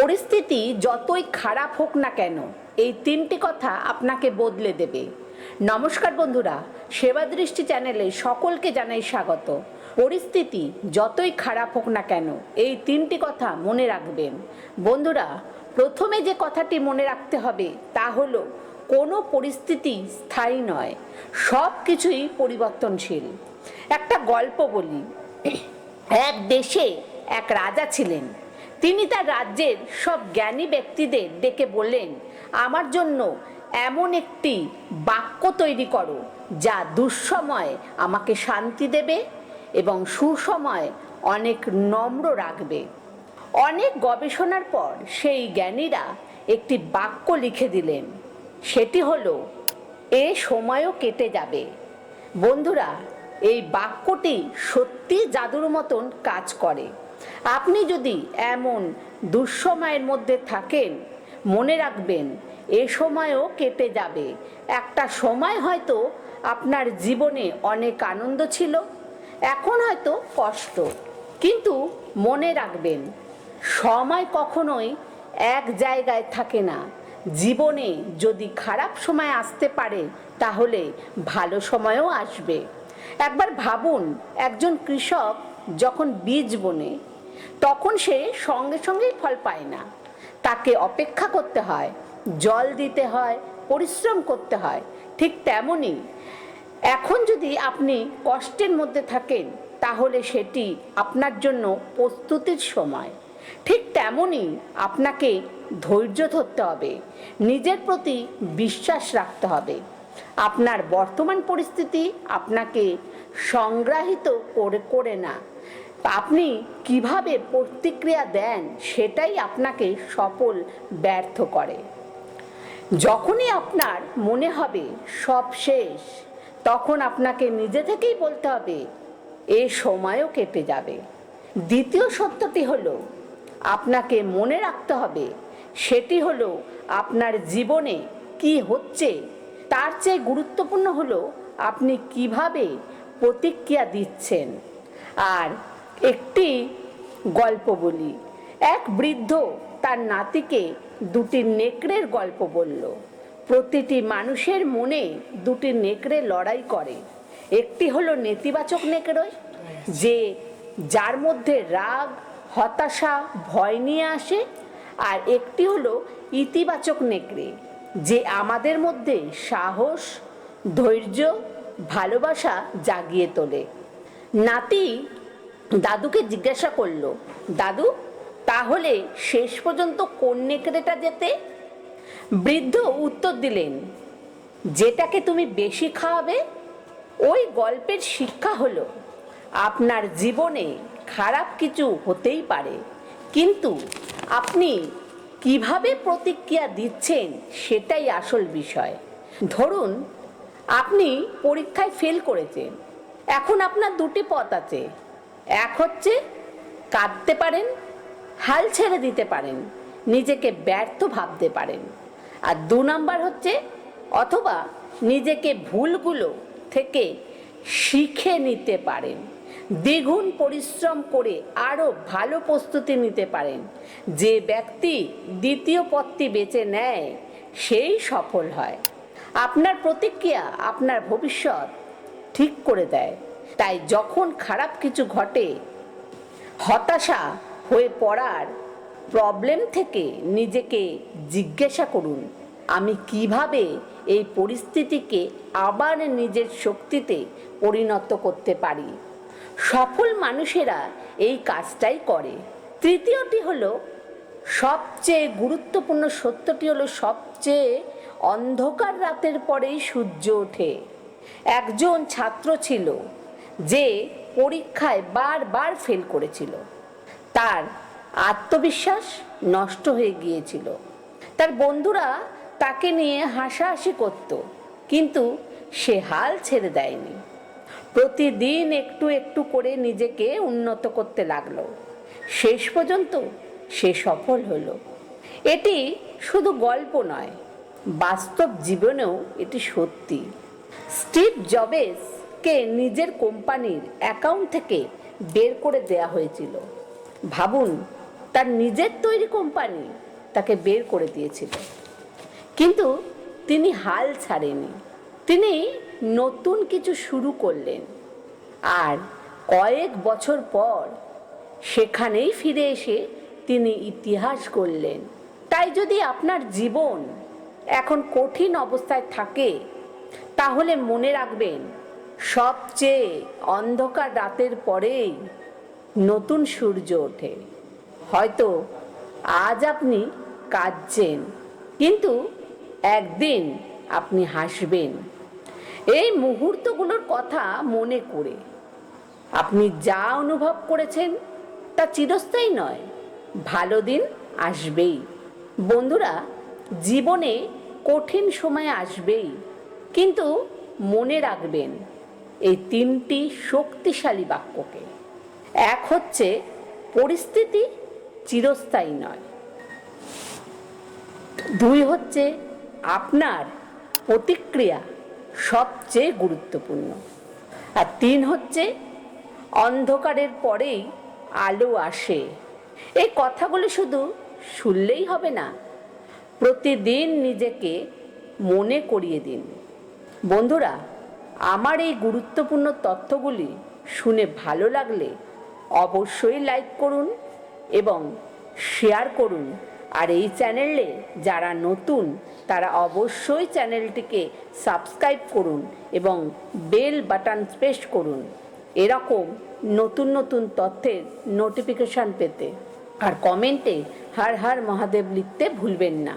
পরিস্থিতি যতই খারাপ হোক না কেন, এই তিনটি কথা আপনাকে বদলে দেবে। নমস্কার বন্ধুরা, সেবা দৃষ্টি চ্যানেলে সকলকে জানাই স্বাগত। পরিস্থিতি যতই খারাপ হোক না কেন, এই তিনটি কথা মনে রাখবেন। বন্ধুরা, প্রথমে যে কথাটি মনে রাখতে হবে তা হলো, কোনো পরিস্থিতি স্থায়ী নয়, সব কিছুই পরিবর্তনশীল। একটা গল্প বলি। এক দেশে এক রাজা ছিলেন। তিনি তার রাজ্যের সব জ্ঞানী ব্যক্তিদের ডেকে বললেন, আমার জন্য এমন একটি বাক্য তৈরি করো, যা দুঃসময় আমাকে শান্তি দেবে এবং সুসময় অনেক নম্র রাখবে। অনেক গবেষণার পর সেই জ্ঞানীরা একটি বাক্য লিখে দিলেন, সেটি হলো, এ সময়ও কেটে যাবে। বন্ধুরা, এই বাক্যটি সত্যি জাদুর মতন কাজ করে। আপনি যদি এমন দুঃসময়ের মধ্যে থাকেন, মনে রাখবেন, এ সময়ও কেটে যাবে। একটা সময় হয়তো আপনার জীবনে অনেক আনন্দ ছিল, এখন হয়তো কষ্ট। কিন্তু মনে রাখবেন, সময় কখনোই এক জায়গায় থাকে না। জীবনে যদি খারাপ সময় আসতে পারে, তাহলে ভালো সময়ও আসবে। একবার ভাবুন, একজন কৃষক যখন বীজ বোনে তখন সে সঙ্গে সঙ্গেই ফল পায় না। তাকে অপেক্ষা করতে হয়, জল দিতে হয়, পরিশ্রম করতে হয়, ঠিক তেমনই এখন যদি আপনি কষ্টের মধ্যে থাকেন, তাহলে সেটি আপনার জন্য প্রস্তুতির সময়। ঠিক তেমনই আপনাকে ধৈর্য ধরতে হবে, নিজের প্রতি বিশ্বাস রাখতে হবে। আপনার বর্তমান পরিস্থিতি আপনাকে সংগ্রাহিত করে করে না। আপনি কীভাবে প্রতিক্রিয়া দেন সেটাই আপনাকে সফল ব্যর্থ করে। যখনই আপনার মনে হবে সব শেষ, তখন আপনাকে নিজে থেকেই বলতে হবে, এ সময়ও কেটে যাবে। দ্বিতীয় সত্যটি হলো, আপনাকে মনে রাখতে হবে, সেটি হলো আপনার জীবনে কি হচ্ছে, তার চেয়ে গুরুত্বপূর্ণ হলো আপনি কীভাবে প্রতিক্রিয়া দিচ্ছেন। আর একটি গল্প বলি। এক বৃদ্ধ তার নাতিকে দুটি নেকড়ের গল্প বলল। প্রতিটি মানুষের মনে দুটি নেকড়ে লড়াই করে। একটি হলো নেতিবাচক নেকড়ে, যে যার মধ্যে রাগ, হতাশা, ভয় নিয়ে আসে, আর একটি হলো ইতিবাচক নেকড়ে, যে আমাদের মধ্যে সাহস, ধৈর্য, ভালোবাসা জাগিয়ে তোলে। নাতি দাদুকে জিজ্ঞাসা করল, দাদু, তাহলে শেষ পর্যন্ত কোন নেকড়েটা যেতে? বৃদ্ধ উত্তর দিলেন, যেটাকে তুমি বেশি খাওয়াবে, ওই গল্পের শিক্ষা হলো, আপনার জীবনে খারাপ কিছু হতেই পারে, কিন্তু আপনি কীভাবে প্রতিক্রিয়া দিচ্ছেন সেটাই আসল বিষয়। ধরুন, আপনি পরীক্ষায় ফেল করেছেন, এখন আপনার দুটি পথ আছে এক হচ্ছে কাঁদতে পারেন, হাল ছেড়ে দিতে পারেন, নিজেকে ব্যর্থ ভাবতে পারেন। আর দু নাম্বার হচ্ছে, অথবা নিজেকে ভুলগুলো থেকে শিখে নিতে পারেন, দ্বিগুণ পরিশ্রম করে আরও ভালো প্রস্তুতি নিতে পারেন। যে ব্যক্তি দ্বিতীয় পথটি বেছে নেয়, সেই সফল হয়। আপনার প্রতিক্রিয়া আপনার ভবিষ্যৎ ঠিক করে দেয়। তাই যখন খারাপ কিছু ঘটে, হতাশা হয়ে পড়ার প্রবলেম থেকে নিজেকে জিজ্ঞাসা করুন, আমি কীভাবে এই পরিস্থিতিকে আবার নিজের শক্তিতে পরিণত করতে পারি। সফল মানুষেরা এই কাজটাই করে। তৃতীয়টি হলো, সবচেয়ে গুরুত্বপূর্ণ সত্যটি হলো, সবচেয়ে অন্ধকার রাতের পরেই সূর্য ওঠে। একজন ছাত্র ছিল যে পরীক্ষায় বারবার ফেল করেছিল। তার আত্মবিশ্বাস নষ্ট হয়ে গিয়েছিল। তার বন্ধুরা তাকে নিয়ে হাসাহাসি করত, কিন্তু সে হাল ছেড়ে দেয়নি। প্রতিদিন একটু একটু করে নিজেকে উন্নত করতে লাগল। শেষ পর্যন্ত সে সফল হলো। এটি শুধু গল্প নয়, বাস্তব জীবনেও এটি সত্যি। স্টিভ জবেসকে নিজের কোম্পানির অ্যাকাউন্ট থেকে বের করে দেয়া হয়েছিল। ভাবুন, তার নিজের তৈরি কোম্পানি তাকে বের করে দিয়েছিল। কিন্তু তিনি হাল ছাড়েনি। তিনি নতুন কিছু শুরু করলেন। আর কয়েক বছর পর সেখানেই ফিরে এসে তিনি ইতিহাস করলেন তাই যদি আপনার জীবন এখন কঠিন অবস্থায় থাকে, তাহলে মনে রাখবেন সবচেয়ে অন্ধকার রাতের পরেই নতুন সূর্য ওঠে। হয়তো আজ আপনি কাঁদছেন, কিন্তু একদিন আপনি হাসবেন। এই মুহূর্তগুলোর কথা মনে করে। আপনি যা অনুভব করেছেন তা চিরস্থায়ী নয়, ভালো দিন আসবেই। বন্ধুরা, জীবনে কঠিন সময় আসবেই, কিন্তু মনে রাখবেন এই তিনটি শক্তিশালী বাক্যকে। এক হচ্ছে, পরিস্থিতি চিরস্থায়ী নয়। দুই হচ্ছে, আপনার প্রতিক্রিয়া সবচেয়ে গুরুত্বপূর্ণ। আর তিন হচ্ছে, অন্ধকারের পরেই আলো আসে। এই কথাগুলো শুধু শুনলেই হবে না, প্রতিদিন নিজেকে মনে করিয়ে দিন। বন্ধুরা আমার এই গুরুত্বপূর্ণ তথ্যগুলি শুনে ভালো লাগলে অবশ্যই লাইক করুন এবং শেয়ার করুন। আর এই চ্যানেলে যারা নতুন, তারা অবশ্যই চ্যানেলটিকে সাবস্ক্রাইব করুন এবং বেল বাটন প্রেস করুন। এরকম নতুন নতুন তথ্যের নোটিফিকেশান পেতে। আর কমেন্টে হর হর মহাদেব লিখতে ভুলবেন না।